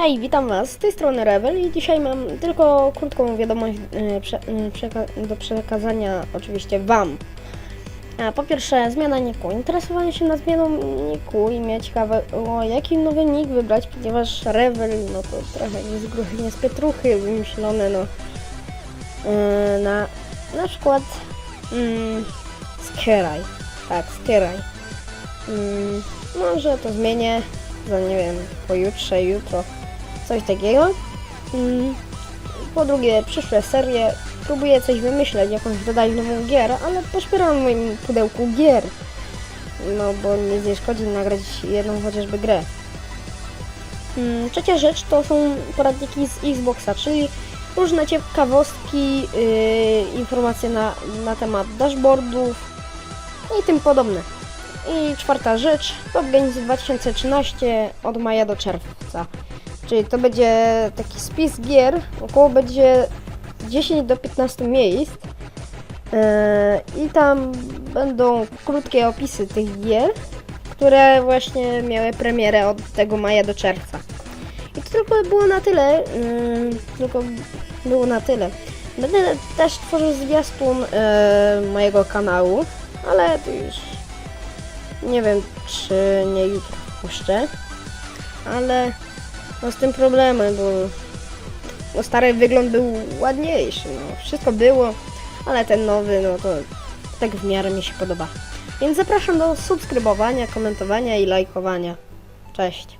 Hej, witam Was, z tej strony Rebel i dzisiaj mam tylko krótką wiadomość e, e, do przekazania oczywiście Wam. A, po pierwsze, zmiana niku. Interesowałem się na zmianą niku i mnie ciekawiło, jaki nowy nick wybrać, ponieważ Rebel, no to trochę nie z gruchy, nie z pietruchy wymyślone, no. E, na, na przykład mm, Skieraj. Tak, Skieraj. Mm, może to zmienię za nie wiem, pojutrze, jutro, coś takiego. Mm, Po drugie, przyszłe serie, próbuję coś wymyśleć, jakąś dodać nową gier, ale poszpieram w moim pudełku gier. No bo nie szkodzi nagrać jedną chociażby grę. Mm, Trzecia rzecz to są poradniki z Xboxa, czyli różne ciekawostki, yy, informacje na, na temat dashboardów i tym podobne. I czwarta rzecz, Top Games 2013 od maja do czerwca. Czyli to będzie taki spis gier, około będzie 10 do 15 miejsc. Yy, I tam będą krótkie opisy tych gier, które właśnie miały premierę od tego maja do czerwca. I to tylko było na tyle. Yy, tylko było na tyle. Będę też tworzył zwiastun yy, mojego kanału, ale to już nie wiem, czy nie jutro puszczę, ale no z tym problemy, bo no stary wygląd był ładniejszy, no wszystko było, ale ten nowy, no to tak w miarę mi się podoba. Więc zapraszam do subskrybowania, komentowania i lajkowania. Cześć.